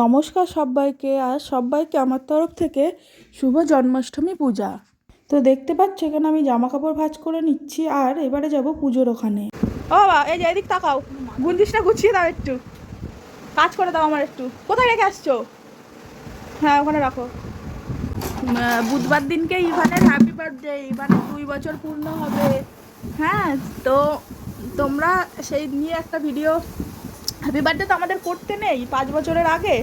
নমস্কার সবাইকে আর সবাইকে আমার তরফ থেকে শুভ জন্মাষ্টমী পূজা। তো দেখতে পাচ্ছ এখানে আমি জামা কাপড় ভাঁজ করে নিচ্ছি আর এবারে যাব পুজোর ওখানে। ও বাবা এই যে এদিক তাকাও। গুন্দিসটা গুছিয়ে দাও একটু। কাজ করে দাও আমার একটু। কোথায় রেখে আসছো? হ্যাঁ ওখানে রাখো। বুধবার দিনকে ইভানের হ্যাপি বার্থডে ইভানের দুই বছর পূর্ণ হবে। হ্যাঁ তো তোমরা সেই নিয়ে একটা ভিডিও হ্যাপি বার্থডে তো আমাদের করতে নেই, পাঁচ বছরের আগে।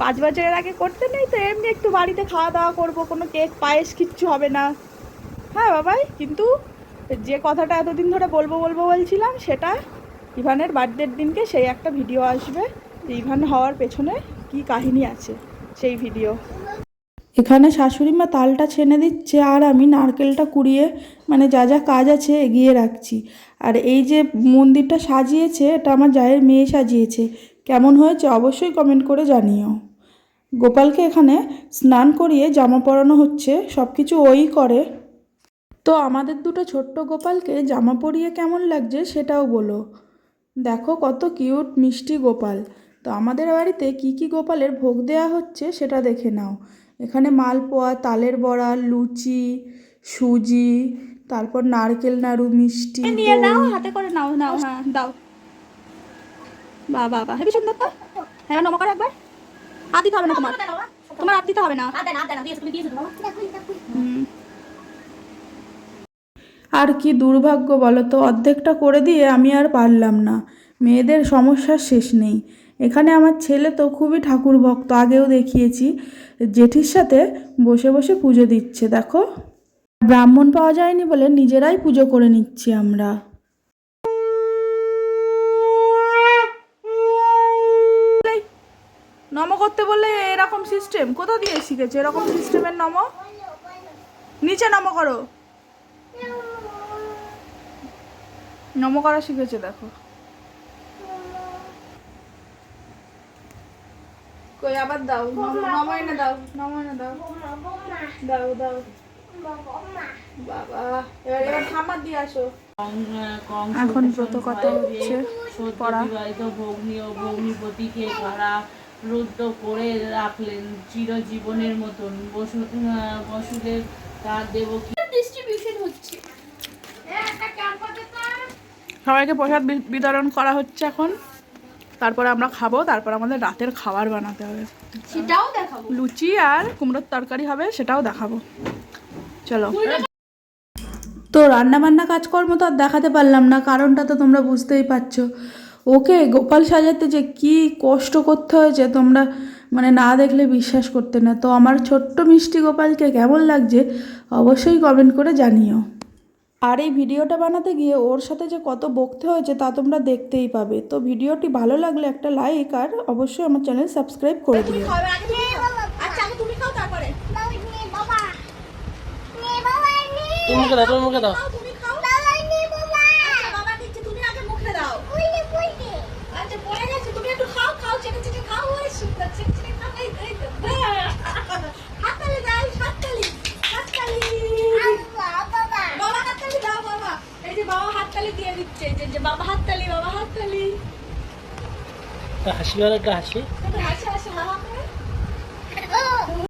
পাঁচ বছরের আগে করতে নেই তো এমনি একটু বাড়িতে খাওয়া দাওয়া করব, কোনো কেক, পায়েস কিচ্ছু হবে না। হ্যাঁ বাবাই, কিন্তু যে কথাটা এতদিন ধরে বলব বলব বলছিলাম, সেটা ইভানের বার্থডের দিনকে সেই একটা ভিডিও আসবে। ইভান হওয়ার পেছনে কি কাহিনী আছে সেই ভিডিও। এখানে শাশুড়ি মা তালটা ছেনে দিচ্ছে আর আমি নারকেলটা কুড়িয়ে মানে যা যা কাজ আছে এগিয়ে রাখছি। আর এই যে মন্দিরটা সাজিয়েছে, এটা আমার জায়ের মেয়ে সাজিয়েছে। কেমন হয়েছে অবশ্যই কমেন্ট করে জানিও। গোপালকে এখানে স্নান করিয়ে জামা পরানো হচ্ছে সব কিছু ওই করে। তো আমাদের দুটো ছোট্ট গোপালকে জামা পরিয়ে কেমন লাগছে সেটাও বলো। দেখো কত কিউট মিষ্টি গোপাল। তো আমাদের বাড়িতে কি কি গোপালের ভোগ দেওয়া হচ্ছে সেটা দেখে নাও। এখানে মালপোয়া তালের বড়া লুচি সুজি তারপর নারকেল নাড়ু মিষ্টি নিয়ে নাও হাতে করে নাও নাও হ্যাঁ দাও। বাহ বাহ হেবি সুন্দর তো। হ্যাঁ নমা করো একবার। হাত দিতে হবে না তোমার। তোমার হাত দিতে হবে না। আর কি দুর্ভাগ্য বলো তো অর্ধেকটা করে দিয়ে আমি আর পারলাম না। মেয়েদের সমস্যার শেষ নেই। এখানে আমার ছেলে তো খুবই ঠাকুর ভক্ত, আগেও দেখিয়েছি। জেঠির সাথে বসে বসে পুজো দিচ্ছে, দেখো। ব্রাহ্মণ পাওয়া যায়নি বলে নিজেরাই পুজো করে নিচ্ছি আমরা। নম করতে বললে এরকম সিস্টেম কোথা দিয়ে শিখেছে এরকম সিস্টেমের নম? নিচে নম করো। নম করা শিখেছে, দেখো। কই আবার দাও নম- নম এনে দাও নম এনে দাও। দাও দাও। বাবা এবার এবার ঠাম্মার দিয়ে আসো। এখন ব্রত কথা হচ্ছে পড়া? বিবাহিত ও ভগ্নিপতিকে তারা রুদ্ধ করে রাখলেন চিরজীবনের মতন। বসু বসুদেব তার দেবকী সবাইকে প্রসাদ বিতরণ করা হচ্ছে এখন। তারপরে আমরা খাব তারপর আমাদের রাতের খাবার বানাতে হবে। সেটাও দেখাবো। লুচি আর কুমড়োর তরকারি হবে সেটাও দেখাবো। চলো। তো রান্না বান্না কাজকর্ম তো আর দেখাতে পারলাম না কারণটা তো তোমরা বুঝতেই পারছ। ওকে গোপাল সাজাতে যে কি কষ্ট করতে হয়েছে তোমরা মানে না দেখলে বিশ্বাস করতে না। তো আমার ছোট্ট মিষ্টি গোপালকে কেমন লাগছে অবশ্যই কমেন্ট করে জানিও। আর এই ভিডিওটা বানাতে গিয়ে ওর সাথে যে কত বকতে হয়েছে তা তোমরা দেখতেই পাবে। তো ভিডিওটি ভালো লাগলে একটা লাইক আর অবশ্যই আমার চ্যানেল সাবস্ক্রাইব করে দিও। আচ্ছা তুমি দাও তুমি খাও বাবা দিচ্ছে তুমি আগে মুখে দাও আচ্ছা পড়ে গেছে তুমি একটু খাও খাও চেটে চেটে খাও ওই সুন্দর চেটে চেটে খাও এই এই তো। হাততালি দাও হাততালি হাততালি বাবা হাততালি দাও বাবা এই যে বাবা হাততালি দিয়ে দিচ্ছে যে যে বাবা হাততালি বাবা হাততালি। হাসি আর একটা হাসি। হাসি হাসি হা